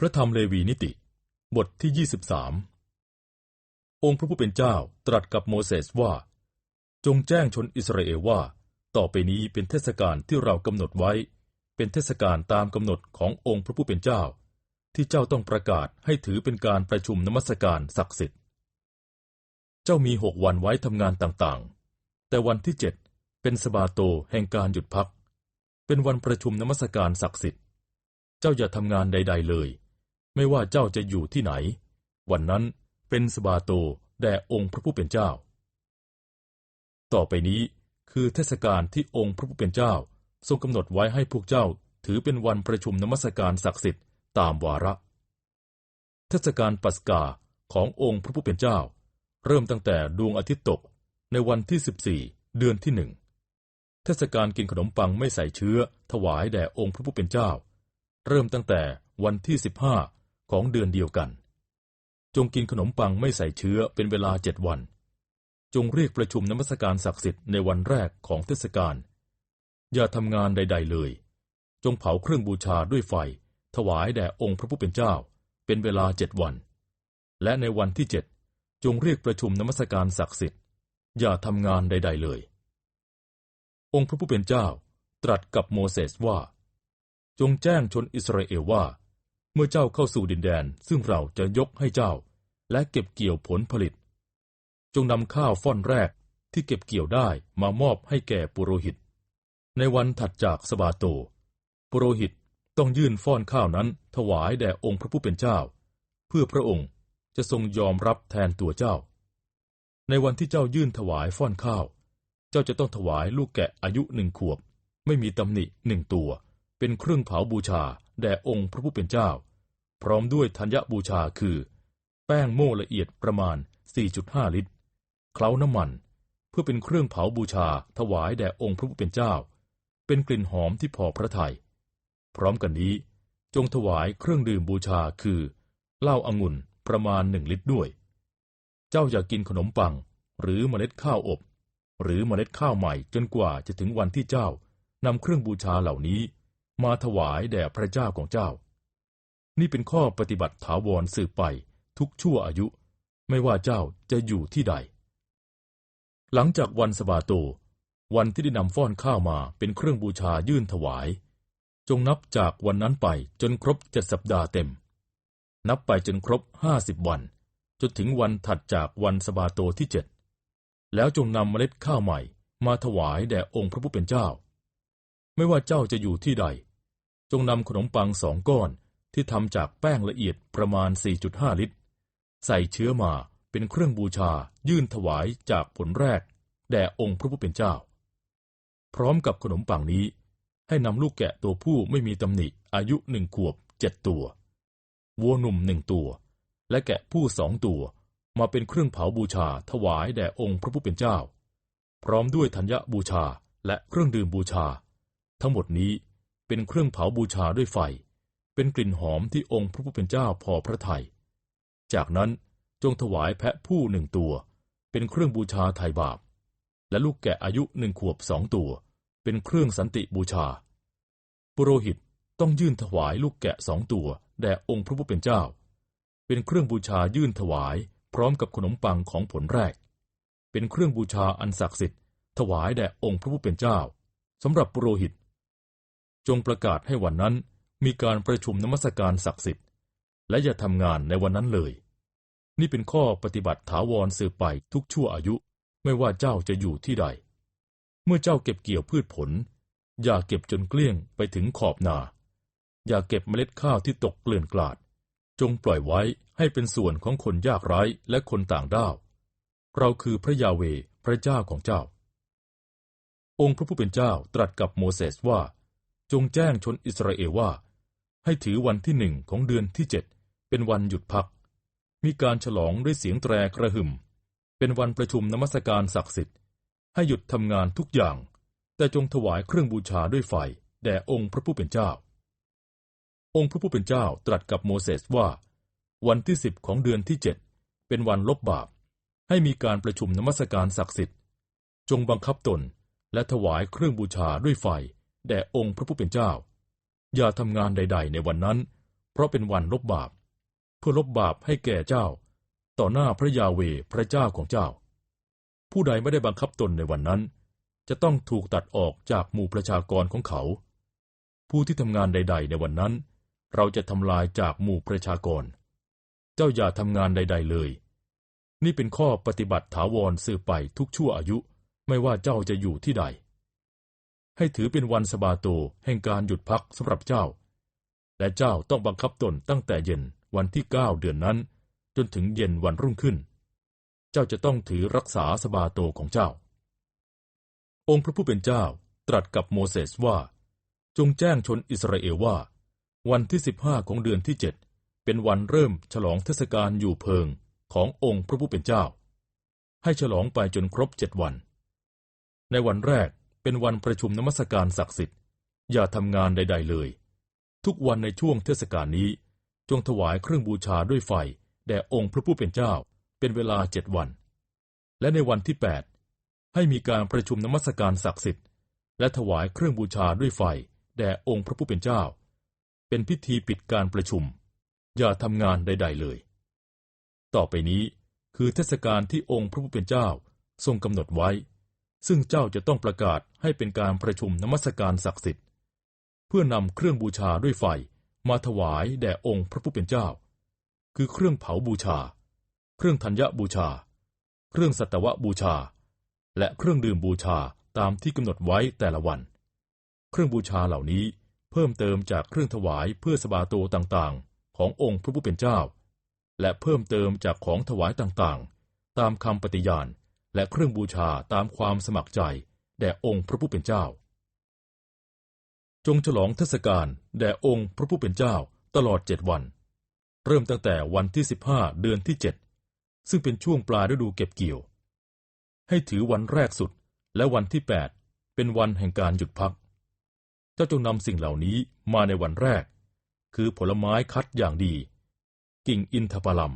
พระธรรมเลวีนิติ บทที่ 23 องค์พระผู้เป็นเจ้าตรัสกับโมเสสว่า จงแจ้งชนอิสราเอลว่า ต่อไปนี้เป็นเทศกาลที่เรากำหนดไว้ เป็นเทศกาลตามกำหนดขององค์พระผู้เป็นเจ้า ที่เจ้าต้องประกาศให้ถือเป็นการประชุมนมัสการศักดิ์สิทธิ์ เจ้ามีหกวันไว้ทำงานต่างๆ แต่วันที่เจ็ดเป็นสบาโตแห่งการหยุดพัก เป็นวันประชุมนมัสการศักดิ์สิทธิ์ เจ้าอย่าทำงานใด ๆ เลย ไม่ว่าเจ้าจะอยู่ที่ไหน วันนั้นเป็นสบาโตแด่องค์พระผู้เป็นเจ้า ต่อไปนี้คือเทศกาลที่องค์พระผู้เป็นเจ้า ทรงกำหนดไว้ให้พวกเจ้าถือเป็นวันประชุมนมัสการศักดิ์สิทธิ์ตามวาระ เทศกาลปัสกาขององค์พระผู้เป็นเจ้า เริ่มตั้งแต่ดวงอาทิตย์ตกในวันที่ 14 เดือนที่หนึ่งเทศกาลกินขนมปังไม่ใส่เชื้อ ถวายแด่องค์พระผู้เป็นเจ้า เริ่มตั้งแต่วันที่ 15 ของเดือนเดียวกัน จงกินขนมปังไม่ใส่เชื้อเป็นเวลาเจ็ดวัน จงเรียกประชุมนมัสการศักดิ์สิทธิ์ในวันแรกของเทศกาล อย่าทำงานใด ๆเลย จงเผาเครื่องบูชาด้วยไฟ ถวายแด่องค์พระผู้เป็นเจ้า เป็นเวลาเจ็ดวัน และในวันที่เจ็ดจงเรียกประชุมนมัสการศักดิ์สิทธิ์ อย่าทำงานใด ๆเลย องค์พระผู้เป็นเจ้าตรัสกับโมเสสว่า จงแจ้งชนอิสราเอลว่า มื่อเจ้าเข้าสู่ดินแดน ซึ่งเราจะยกให้เจ้า และเก็บเกี่ยวผลผลิต จงนำข้าวฟ่อนแรกที่เก็บเกี่ยวได้มามอบให้แก่ปุโรหิต ในวันถัดจากสบาโต ปุโรหิตต้องยื่นฟ้อนข้าวนั้นถวายแด่องค์พระผู้เป็นเจ้า เพื่อพระองค์จะทรงยอมรับแทนตัวเจ้า ในวันที่เจ้ายื่นถวายฟ้อนข้าว เจ้าจะต้องถวายลูกแกะอายุหนึ่งขวบ ไม่มีตำหนิหนึ่งตัว เป็นเครื่องเผาบูชาแด่องค์พระผู้เป็นเจ้า พร้อมด้วยธัญบูชาคือ แป้งโม่ละเอียดประมาณ 4.5 ลิตร เคล้าน้ำมัน เพื่อเป็นเครื่องเผาบูชาถวายแด่องค์พระผู้เป็นเจ้า เป็นกลิ่นหอมที่พอพระทยัย พร้อมกันนี้ จงถวายเครื่องดื่มบูชาคือเหล้าอางุ่นประมาณหนึ่งลิตรด้วย เจ้าอย่ากกินขนมปัง หรือเมล็ดข้าวอบ หรือเมล็ดข้าวใหม่จนกว่าจะถึงวันที่เจ้านำเครื่องบูชาเหล่านี้ มาถวายแด่พระเจ้าของเจ้า นี่เป็นข้อปฏิบัติถาวรสืบไปทุกชั่วอายุ ไม่ว่าเจ้าจะอยู่ที่ใด หลังจากวันสบาโต วันที่ได้นำฟ้อนข้าวมาเป็นเครื่องบูชายื่นถวาย จงนับจากวันนั้นไปจนครบเจ็ดสัปดาห์เต็ม นับไปจนครบห้าสิบวัน จนถึงวันถัดจากวันสบาโตที่เจ็ดแล้วจงนำเมล็ดข้าวใหม่มาถวายแด่องค์พระผู้เป็นเจ้า ไม่ว่าเจ้าจะอยู่ที่ใด จงนำขนมปังสองก้อน ที่ทำจากแป้งละเอียดประมาณ 4.5 ลิตร ใส่เชื้อมาเป็นเครื่องบูชายื่นถวายจากผลแรก แด่องค์พระผู้เป็นเจ้า พร้อมกับขนมปังนี้ ให้นำลูกแกะตัวผู้ไม่มีตำหนิอายุหนึ่งขวบเจ็ดตัว วัวหนุ่มหนึ่งตัว และแกะผู้สองตัวมาเป็นเครื่องเผาบูชาถวายแด่องค์พระผู้เป็นเจ้า พร้อมด้วยธัญบูชาและเครื่องดื่มบูชา ทั้งหมดนี้เป็นเครื่องเผาบูชาด้วยไฟ เป็นกลิ่นหอมที่องค์พระผู้เป็นเจ้าพอพระทยัย จากนั้นจงถวายแพะผู้หนึ่งตัว เป็นเครื่องบูชาไถ่บาป และลูกแกะอายุหนึ่งขวบสองตัว เป็นเครื่องสันติบูชา ปุโรหิตต้องยื่นถวายลูกแกะสองตัวแด่องค์พระผู้เป็นเจ้า เป็นเครื่องบูชายื่นถวายพร้อมกับขนมปังของผลแรก เป็นเครื่องบูชาอันศักดิ์สิทธิ์ถวายแด่องค์พระผู้เป็นเจ้าสำหรับปุโรหิต จงประกาศให้วันนั้น มีการประชุมนมัสการศักดิ์สิทธิ์ และอย่าทำงานในวันนั้นเลย นี่เป็นข้อปฏิบัติถาวรสืบไปทุกชั่วอายุ ไม่ว่าเจ้าจะอยู่ที่ใด เมื่อเจ้าเก็บเกี่ยวพืชผล อย่าเก็บจนเกลี้ยงไปถึงขอบนา อย่าเก็บเมล็ดข้าวที่ตกเกลื่อนกลาด จงปล่อยไว้ให้เป็นส่วนของคนยากไร้และคนต่างด้าว เราคือพระยาเวพระเจ้าของเจ้า องค์พระผู้เป็นเจ้าตรัสกับโมเสสว่า จงแจ้งชนอิสราเอลว่า ให้ถือวันที่หนึ่งของเดือนที่เจ็ดเป็นวันหยุดพัก มีการฉลองด้วยเสียงแตรกระหึ่ม เป็นวันประชุมนมัสการศักดิ์สิทธิ์ ให้หยุดทำงานทุกอย่าง แต่จงถวายเครื่องบูชาด้วยไฟแด่องค์พระผู้เป็นเจ้า องค์พระผู้เป็นเจ้าตรัสกับโมเสสว่า วันที่สิบของเดือนที่เจ็ดเป็นวันลบบาป ให้มีการประชุมนมัสการศักดิ์สิทธิ์ จงบังคับตนและถวายเครื่องบูชาด้วยไฟแด่องค์พระผู้เป็นเจ้า อย่าทำงานใด ๆ ในวันนั้น เพราะเป็นวันลบบาป เพื่อลบบาปให้แก่เจ้า ต่อหน้าพระยาเวพระเจ้าของเจ้า ผู้ใดไม่ได้บังคับตนในวันนั้น จะต้องถูกตัดออกจากหมู่ประชากรของเขา ผู้ที่ทำงานใด ๆ ในวันนั้น เราจะทำลายจากหมู่ประชากร เจ้าอย่าทำงานใด ๆ เลย นี่เป็นข้อปฏิบัติถาวรสืบไปทุกชั่วอายุ ไม่ว่าเจ้าจะอยู่ที่ใด ให้ถือเป็นวันสบาโตแห่งการหยุดพักสำหรับเจ้า และเจ้าต้องบังคับตนตั้งแต่เย็นวันที่เก้าเดือนนั้น จนถึงเย็นวันรุ่งขึ้น เจ้าจะต้องถือรักษาสบาโตของเจ้า องค์พระผู้เป็นเจ้าตรัสกับโมเสสว่า จงแจ้งชนอิสราเอลว่า วันที่สิบห้าของเดือนที่เจ็ดเป็นวันเริ่มฉลองเทศกาลอยู่เพิงขององค์พระผู้เป็นเจ้า ให้ฉลองไปจนครบเจ็ดวัน ในวันแรก เป็นวันประชุมนมัสการศักดิ์สิทธิ์ อย่าทำงานใด ๆ เลย ทุกวันในช่วงเทศกาลนี้ จงถวายเครื่องบูชาด้วยไฟ แด่องค์พระผู้เป็นเจ้า เป็นเวลาเจ็ดวัน และในวันที่แปดให้มีการประชุมนมัสการศักดิ์สิทธิ์ และถวายเครื่องบูชาด้วยไฟ แด่องค์พระผู้เป็นเจ้า เป็นพิธีปิดการประชุม อย่าทำงานใด ๆ เลย ต่อไปนี้คือเทศกาลที่องค์พระผู้เป็นเจ้าทรงกำหนดไว้ ซึ่งเจ้าจะต้องประกาศให้เป็นการประชุมนมัสการศักดิ์สิทธิ์ เพื่อนำเครื่องบูชาด้วยไฟมาถวายแด่องค์พระผู้เป็นเจ้า คือเครื่องเผาบูชา เครื่องธัญญบูชา เครื่องสัตวบูชา และเครื่องดื่มบูชาตามที่กำหนดไว้แต่ละวัน เครื่องบูชาเหล่านี้เพิ่มเติมจากเครื่องถวายเพื่อสบาโตต่างๆ ขององค์พระผู้เป็นเจ้า และเพิ่มเติมจากของถวายต่างๆ ตามคำปฏิญาณ และเครื่องบูชาตามความสมัครใจ แด่องค์พระผู้เป็นเจ้า จงฉลองเทศกาลแด่องค์พระผู้เป็นเจ้าตลอดเจ็ดวัน เริ่มตั้งแต่วันที่สิบห้าเดือนที่เจ็ดซึ่งเป็นช่วงปลายฤดูเก็บเกี่ยว ให้ถือวันแรกสุดและวันที่แปดเป็นวันแห่งการหยุดพัก เจ้าจงนำสิ่งเหล่านี้มาในวันแรก คือผลไม้คัดอย่างดี กิ่งอินทผลัม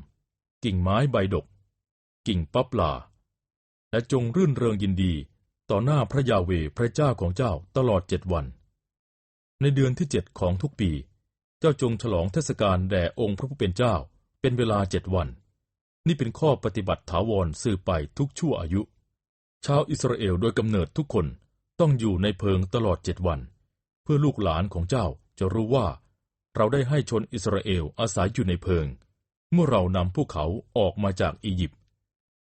กิ่งไม้ใบดก กิ่งปั๊บลา และจงรื่นเริงยินดี ต่อหน้าพระยาเวพระเจ้าของเจ้าตลอดเจ็ดวัน ในเดือนที่เจ็ดของทุกปี เจ้าจงฉลองเทศกาลแด่องค์พระผู้เป็นเจ้าเป็นเวลาเจ็ดวัน นี่เป็นข้อปฏิบัติถาวรสืบไปทุกชั่วอายุ ชาวอิสราเอลโดยกำเนิดทุกคนต้องอยู่ในเพิงตลอดเจ็ดวัน เพื่อลูกหลานของเจ้าจะรู้ว่า เราได้ให้ชนอิสราเอลอาศัยอยู่ในเพิง เมื่อเรานำพวกเขาออกมาจากอียิปต์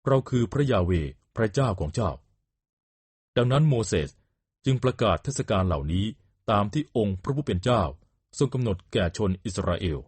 เราคือพระยาเว พระเจ้าของเจ้า ดังนั้นโมเสสจึงประกาศเทศกาลเหล่านี้ตามที่องค์พระผู้เป็นเจ้า ทรงกำหนดแก่ชนอิสราเอล